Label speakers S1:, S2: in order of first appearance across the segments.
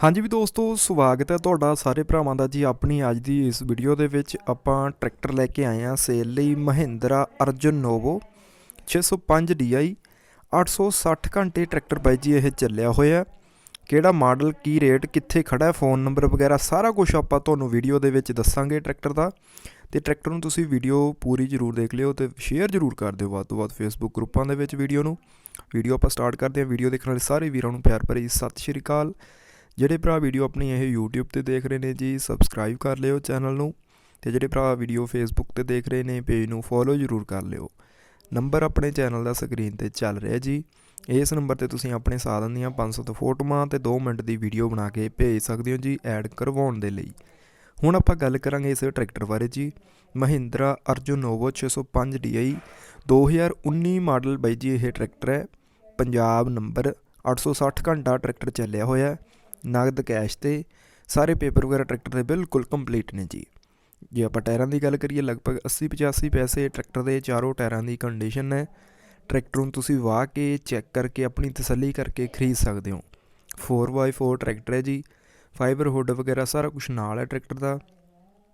S1: ਹਾਂਜੀ ਵੀ ਦੋਸਤੋ, ਸਵਾਗਤ ਹੈ ਤੁਹਾਡਾ ਸਾਰੇ ਭਰਾਵਾਂ ਦਾ ਜੀ ਆਪਣੀ ਅੱਜ ਦੀ ਇਸ ਵੀਡੀਓ ਦੇ ਵਿੱਚ ਆਪਾਂ ਟਰੈਕਟਰ ਲੈ ਕੇ ਆਏ ਹਾਂ ਸੇਲ ਲਈ ਮਹਿੰਦਰਾ ਅਰਜਨ ਨੋਵੋ 605 DI 860 ਘੰਟੇ ਟਰੈਕਟਰ ਬਾਈ ਜੀ ਇਹ ਚੱਲਿਆ ਹੋਇਆ ਕਿਹੜਾ ਮਾਡਲ, ਕੀ ਰੇਟ, ਕਿੱਥੇ ਖੜਾ ਹੈ, ਫੋਨ ਨੰਬਰ ਵਗੈਰਾ ਸਾਰਾ ਕੁਝ ਆਪਾਂ ਤੁਹਾਨੂੰ ਵੀਡੀਓ ਦੇ ਵਿੱਚ ਦੱਸਾਂਗੇ ਟਰੈਕਟਰ ਦਾ। ਤੇ ਟਰੈਕਟਰ ਨੂੰ ਤੁਸੀਂ ਵੀਡੀਓ ਪੂਰੀ ਜ਼ਰੂਰ ਦੇਖ ਲਿਓ ਤੇ ਸ਼ੇਅਰ ਜ਼ਰੂਰ ਕਰ ਦਿਓ ਵੱਧ ਤੋਂ ਵੱਧ ਫੇਸਬੁੱਕ ਗਰੁੱਪਾਂ ਦੇ ਵਿੱਚ ਵੀਡੀਓ ਨੂੰ। ਵੀਡੀਓ ਆਪਾਂ ਸਟਾਰਟ ਕਰਦੇ ਹਾਂ ਵੀਡੀਓ ਦੇਖਣ ਵਾਲੇ ਸਾਰੇ ਵੀਰਾਂ ਨੂੰ ਪਿਆਰ ਭਰੀ ਸਤਿ ਸ਼੍ਰੀ ਅਕਾਲ। ਜਿਹੜੇ ਭਰਾ ਵੀਡੀਓ ਆਪਣੀ ਇਹ YouTube ਤੇ ਦੇਖ ਰਹੇ ਨੇ ਜੀ ਸਬਸਕ੍ਰਾਈਬ ਕਰ ਲਿਓ ਚੈਨਲ ਨੂੰ ਤੇ ਜਿਹੜੇ ਭਰਾ ਵੀਡੀਓ Facebook ਤੇ ਦੇਖ ਰਹੇ ਨੇ ਪੇਜ ਨੂੰ ਫੋਲੋ ਜ਼ਰੂਰ ਕਰ ਲਿਓ। ਨੰਬਰ ਆਪਣੇ ਚੈਨਲ ਦਾ ਸਕਰੀਨ ਤੇ ਚੱਲ ਰਿਹਾ ਜੀ। ਇਸ ਨੰਬਰ ਤੇ ਤੁਸੀਂ ਆਪਣੇ ਸਾਧਨ ਦੀਆਂ 500 ਤੋਂ ਫੋਟੋਆਂ ਤੇ 2 ਮਿੰਟ ਦੀ ਵੀਡੀਓ ਬਣਾ ਕੇ ਭੇਜ ਸਕਦੇ ਹੋ ਜੀ ਐਡ ਕਰਵਾਉਣ ਦੇ ਲਈ। ਹੁਣ ਆਪਾਂ ਗੱਲ ਕਰਾਂਗੇ ਇਸ ਟਰੈਕਟਰ ਬਾਰੇ ਜੀ। Mahindra Arjun Novo 605 DI 2019 model ਬਾਈ ਜੀ, ਇਹ ਟਰੈਕਟਰ ਹੈ। ਪੰਜਾਬ ਨੰਬਰ 860 ਘੰਟਾ ਟਰੈਕਟਰ ਚੱਲਿਆ ਹੋਇਆ ਹੈ। ਨਗਦ ਕੈਸ਼ ਤੇ ਸਾਰੇ ਪੇਪਰ ਵਗੈਰਾ ਟਰੈਕਟਰ ਦੇ ਬਿਲਕੁਲ ਕੰਪਲੀਟ ਨੇ ਜੀ। ਜੇ ਆਪਾਂ ਟਾਇਰਾਂ ਦੀ ਗੱਲ ਕਰੀਏ, ਲਗਭਗ 80 85 ਪੈਸੇ ਟਰੈਕਟਰ ਦੇ ਚਾਰੋਂ ਟਾਇਰਾਂ ਦੀ ਕੰਡੀਸ਼ਨ ਹੈ। ਟਰੈਕਟਰ ਨੂੰ ਤੁਸੀਂ ਵਾਹ ਕੇ ਚੈੱਕ ਕਰਕੇ, ਆਪਣੀ ਤਸੱਲੀ ਕਰਕੇ ਖਰੀਦ ਸਕਦੇ ਹੋ। 4x4 ਟਰੈਕਟਰ ਹੈ ਜੀ। ਫਾਈਬਰ ਹੁੱਡ ਵਗੈਰਾ ਸਾਰਾ ਕੁਝ ਨਾਲ ਹੈ ਟਰੈਕਟਰ ਦਾ।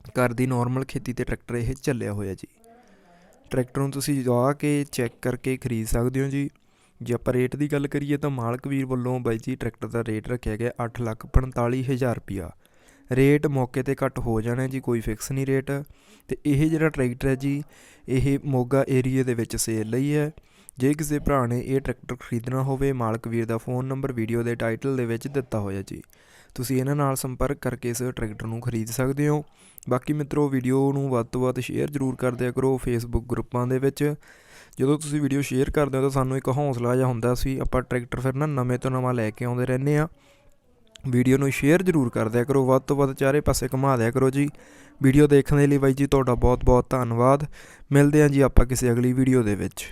S1: ਘਰ ਦੀ ਨਾਰਮਲ ਖੇਤੀ ਤੇ ਟਰੈਕਟਰ ਇਹ ਚੱਲਿਆ ਹੋਇਆ ਜੀ। ਟਰੈਕਟਰ ਨੂੰ ਤੁਸੀਂ ਵਾਹ ਕੇ ਚੈੱਕ ਕਰਕੇ ਖਰੀਦ ਸਕਦੇ ਹੋ ਜੀ। ਜੇ ਆਪਾਂ ਰੇਟ ਦੀ ਗੱਲ ਕਰੀਏ ਤਾਂ ਮਾਲਕ ਵੀਰ ਵੱਲੋਂ ਬਾਈ ਜੀ ਟਰੈਕਟਰ ਦਾ ਰੇਟ ਰੱਖਿਆ ਗਿਆ 845000 ਰੁਪਿਆ ਰੇਟ ਮੌਕੇ ਤੇ ਘੱਟ ਹੋ ਜਾਣਾ ਜੀ, ਕੋਈ ਫਿਕਸ ਨਹੀਂ ਰੇਟ ਤੇ ਇਹ ਜਿਹੜਾ ਟਰੈਕਟਰ ਹੈ ਜੀ, ਇਹ ਮੋਗਾ ਏਰੀਆ ਦੇ ਵਿੱਚ ਸੇਲ ਲਈ ਹੈ। ਜੇ ਕਿਸੇ ਭਰਾ ਨੇ ਇਹ ਟਰੈਕਟਰ ਖਰੀਦਣਾ ਹੋਵੇ, ਮਾਲਕ ਵੀਰ ਦਾ ਫੋਨ ਨੰਬਰ ਵੀਡੀਓ ਦੇ ਟਾਈਟਲ ਦੇ ਵਿੱਚ ਦਿੱਤਾ ਹੋਇਆ ਜੀ। ਤੁਸੀਂ ਇਹਨਾਂ ਨਾਲ ਸੰਪਰਕ ਕਰਕੇ ਇਸ ਟਰੈਕਟਰ ਨੂੰ ਖਰੀਦ ਸਕਦੇ ਹੋ। ਬਾਕੀ ਮਿੱਤਰੋ ਵੀਡੀਓ ਨੂੰ ਵੱਧ ਤੋਂ ਵੱਧ ਸ਼ੇਅਰ ਜ਼ਰੂਰ ਕਰ ਦਿਆ ਕਰੋ ਫੇਸਬੁੱਕ ਗਰੁੱਪਾਂ ਦੇ ਵਿੱਚ। ਜਦੋਂ ਤੁਸੀਂ ਵੀਡੀਓ ਸ਼ੇਅਰ ਕਰਦੇ ਹੋ ਤਾਂ ਸਾਨੂੰ ਇੱਕ ਹੌਸਲਾ ਜਿਹਾ ਹੁੰਦਾ ਸੀ, ਆਪਾਂ ਟਰੈਕਟਰ ਫਿਰ ਨਾ ਨਵੇਂ ਤੋਂ ਨਵਾਂ ਲੈ ਕੇ ਆਉਂਦੇ ਰਹਿੰਦੇ ਆ ਵੀਡੀਓ ਨੂੰ ਸ਼ੇਅਰ ਜ਼ਰੂਰ ਕਰ ਦਿਆ ਕਰੋ, ਵੱਧ ਤੋਂ ਵੱਧ ਚਾਰੇ ਪਾਸੇ ਘੁਮਾ ਦਿਆ ਕਰੋ ਜੀ। ਵੀਡੀਓ ਦੇਖਣ ਦੇ ਲਈ ਬਾਈ ਜੀ ਤੁਹਾਡਾ ਬਹੁਤ ਬਹੁਤ ਧੰਨਵਾਦ। ਮਿਲਦੇ ਹਾਂ ਜੀ ਆਪਾਂ ਕਿਸੇ ਅਗਲੀ ਵੀਡੀਓ ਦੇ ਵਿੱਚ।